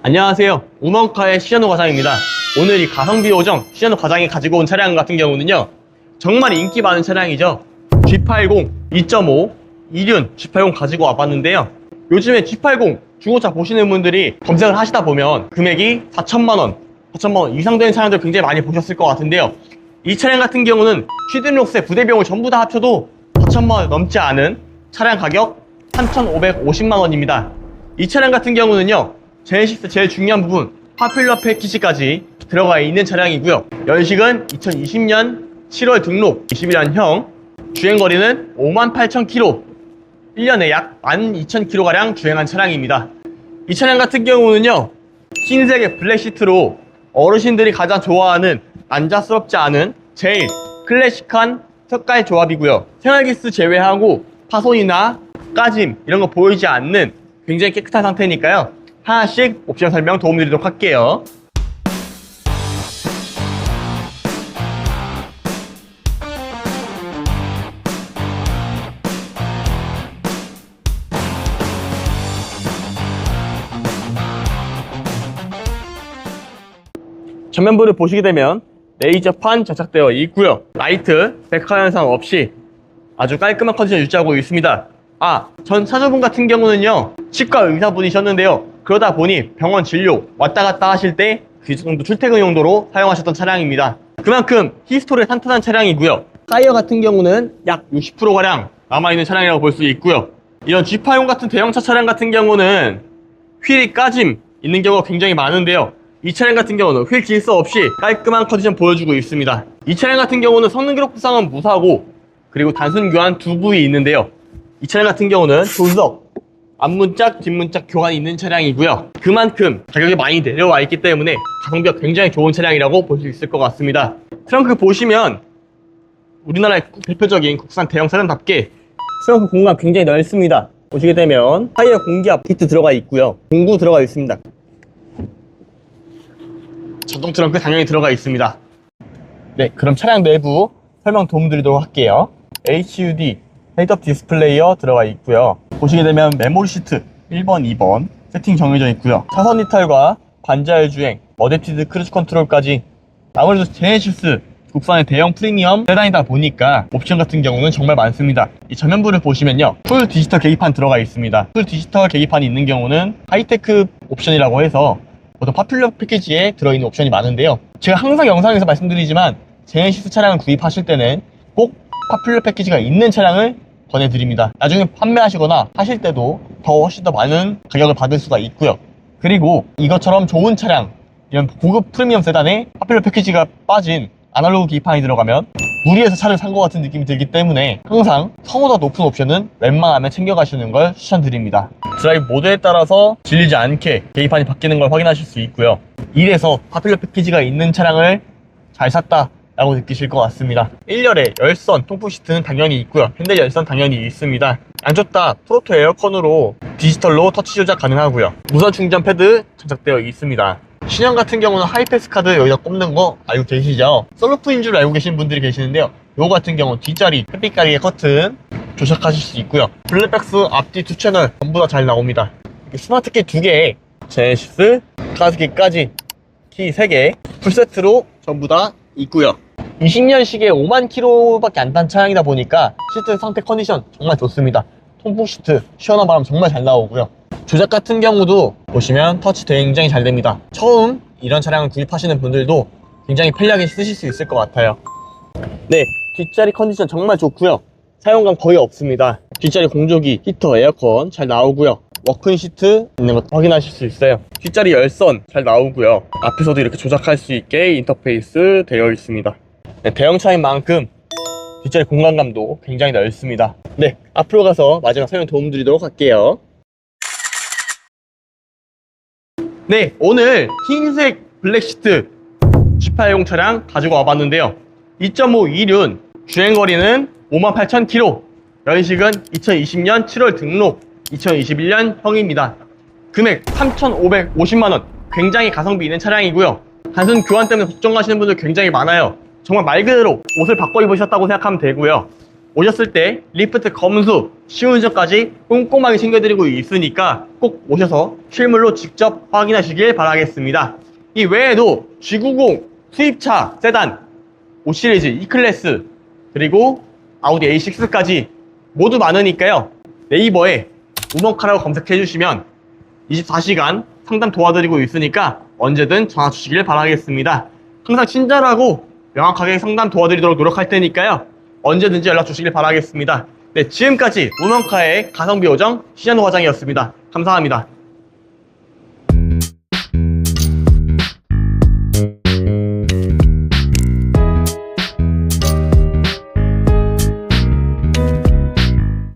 안녕하세요. 우먼카의 시현우 과장입니다. 오늘 이 가성비 요정 시현우 과장이 가지고 온 차량 같은 경우는요. 정말 인기 많은 차량이죠. G80 2.5 이륜 G80 가지고 와봤는데요. 요즘에 G80 중고차 보시는 분들이 검색을 하시다 보면 금액이 4천만원, 4천만원 이상 되는 차량들 굉장히 많이 보셨을 것 같은데요. 이 차량 같은 경우는 취등록세 부대비용을 전부 다 합쳐도 4천만원 넘지 않은 차량 가격 3,550만원입니다. 이 차량 같은 경우는요, 제네시스 제일 중요한 부분, 파퓰러 패키지까지 들어가 있는 차량이고요. 연식은 2020년 7월 등록, 21년형, 주행거리는 58,000km, 1년에 약 12,000km가량 주행한 차량입니다. 이 차량 같은 경우는요, 흰색의 블랙시트로 어르신들이 가장 좋아하는 앉아스럽지 않은 제일 클래식한 색깔 조합이고요. 생활기스 제외하고 파손이나 까짐 이런 거 보이지 않는 굉장히 깨끗한 상태니까요. 하나씩 옵션 설명 도움드리도록 할게요. 전면부를 보시게 되면 레이저판 장착되어 있고요. 라이트, 백화 현상 없이 아주 깔끔한 컨디션 유지하고 있습니다. 아, 전 차주분 같은 경우는요, 치과 의사분이셨는데요. 그러다 보니 병원 진료 왔다 갔다 하실 때그 정도 출퇴근 용도로 사용하셨던 차량입니다. 그만큼 히스토리에 탄탄한 차량이고요. 타이어 같은 경우는 약 60%가량 남아있는 차량이라고 볼 수 있고요. 이런 G80 같은 대형차 차량 같은 경우는 휠이 까짐 있는 경우가 굉장히 많은데요. 이 차량 같은 경우는 휠 질서 없이 깔끔한 컨디션 보여주고 있습니다. 이 차량 같은 경우는 성능 기록 부상은 무사고 그리고 단순 교환 두 부위 있는데요. 이 차량 같은 경우는 조수석, 앞문짝, 뒷문짝 교환이 있는 차량이고요. 그만큼 가격이 많이 내려와 있기 때문에 가성비가 굉장히 좋은 차량이라고 볼 수 있을 것 같습니다. 트렁크 보시면 우리나라의 대표적인 국산 대형 차량답게 트렁크 공간 굉장히 넓습니다. 보시게 되면 타이어 공기압 히트 들어가 있고요. 공구 들어가 있습니다. 자동 트렁크 당연히 들어가 있습니다. 네, 그럼 차량 내부 설명 도움 드리도록 할게요. HUD 헤드업 디스플레이어 들어가 있고요. 보시게 되면 메모리 시트 1번, 2번 세팅 정해져 있고요. 차선 이탈과 반자율 주행, 어댑티드 크루즈 컨트롤까지 아무래도 제네시스 국산의 대형 프리미엄 세단이다 보니까 옵션 같은 경우는 정말 많습니다. 이 전면부를 보시면요. 풀 디지털 계기판 들어가 있습니다. 풀 디지털 계기판이 있는 경우는 하이테크 옵션이라고 해서 보통 파퓰러 패키지에 들어있는 옵션이 많은데요. 제가 항상 영상에서 말씀드리지만 제네시스 차량을 구입하실 때는 꼭 파퓰러 패키지가 있는 차량을 권해드립니다. 나중에 판매하시거나 하실 때도 더 훨씬 더 많은 가격을 받을 수가 있고요. 그리고 이것처럼 좋은 차량, 이런 고급 프리미엄 세단에 파퓰러 패키지가 빠진 아날로그 기판이 들어가면 무리해서 차를 산 것 같은 느낌이 들기 때문에 항상 성보다 높은 옵션은 웬만하면 챙겨가시는 걸 추천드립니다. 드라이브 모드에 따라서 질리지 않게 계기판이 바뀌는 걸 확인하실 수 있고요. 이래서 파퓰러 패키지가 있는 차량을 잘 샀다 라고 느끼실 것 같습니다. 1열에 열선, 통풍 시트는 당연히 있고요. 핸들 열선 당연히 있습니다. 양쪽 다. 프로토 에어컨으로 디지털로 터치 조작 가능하고요. 무선 충전 패드 장착되어 있습니다. 신형 같은 경우는 하이패스 카드 여기다 꼽는 거 알고 계시죠? 썰루프인 줄 알고 계신 분들이 계시는데요. 요거 같은 경우 뒷자리 햇빛 가리개 커튼 조작하실 수 있고요. 블랙박스 앞뒤 두 채널 전부 다 잘 나옵니다. 스마트 키 2개 제네시스 가스키까지 키 3개 풀세트로 전부 다 있고요 20년 시기에 5만 킬로밖에 안 탄 차량이다 보니까 시트 상태 컨디션 정말 좋습니다. 통풍 시트 시원한 바람 정말 잘 나오고요. 조작 같은 경우도 보시면 터치 굉장히 잘 됩니다. 처음 이런 차량을 구입하시는 분들도 굉장히 편리하게 쓰실 수 있을 것 같아요. 네, 뒷자리 컨디션 정말 좋고요. 사용감 거의 없습니다. 뒷자리 공조기, 히터, 에어컨 잘 나오고요. 워크인 시트 있는 것도 확인하실 수 있어요. 뒷자리 열선 잘 나오고요. 앞에서도 이렇게 조작할 수 있게 인터페이스 되어 있습니다. 네, 대형차인 만큼 뒷자리 공간감도 굉장히 넓습니다. 네, 앞으로 가서 마지막 설명 도움 드리도록 할게요. 네, 오늘 흰색 블랙 시트 G80 차량 가지고 와봤는데요. 2.5 이륜, 주행거리는 58,000km, 연식은 2020년 7월 등록, 2021년 형입니다. 금액 3,550만원, 굉장히 가성비 있는 차량이고요. 단순 교환 때문에 걱정하시는 분들 굉장히 많아요. 정말 말 그대로 옷을 바꿔 입으셨다고 생각하면 되고요. 오셨을 때 리프트 검수, 시운전까지 꼼꼼하게 챙겨드리고 있으니까 꼭 오셔서 실물로 직접 확인하시길 바라겠습니다. 이 외에도 G90 수입차 세단 5시리즈 E클래스 그리고 아우디 A6까지 모두 많으니까요. 네이버에 우먼카라고 검색해 주시면 24시간 상담 도와드리고 있으니까 언제든 전화 주시길 바라겠습니다. 항상 친절하고 명확하게 상담 도와드리도록 노력할 테니까요. 언제든지 연락 주시길 바라겠습니다. 네, 지금까지 우먼카의 가성비 요정 시현우 과장이었습니다. 감사합니다.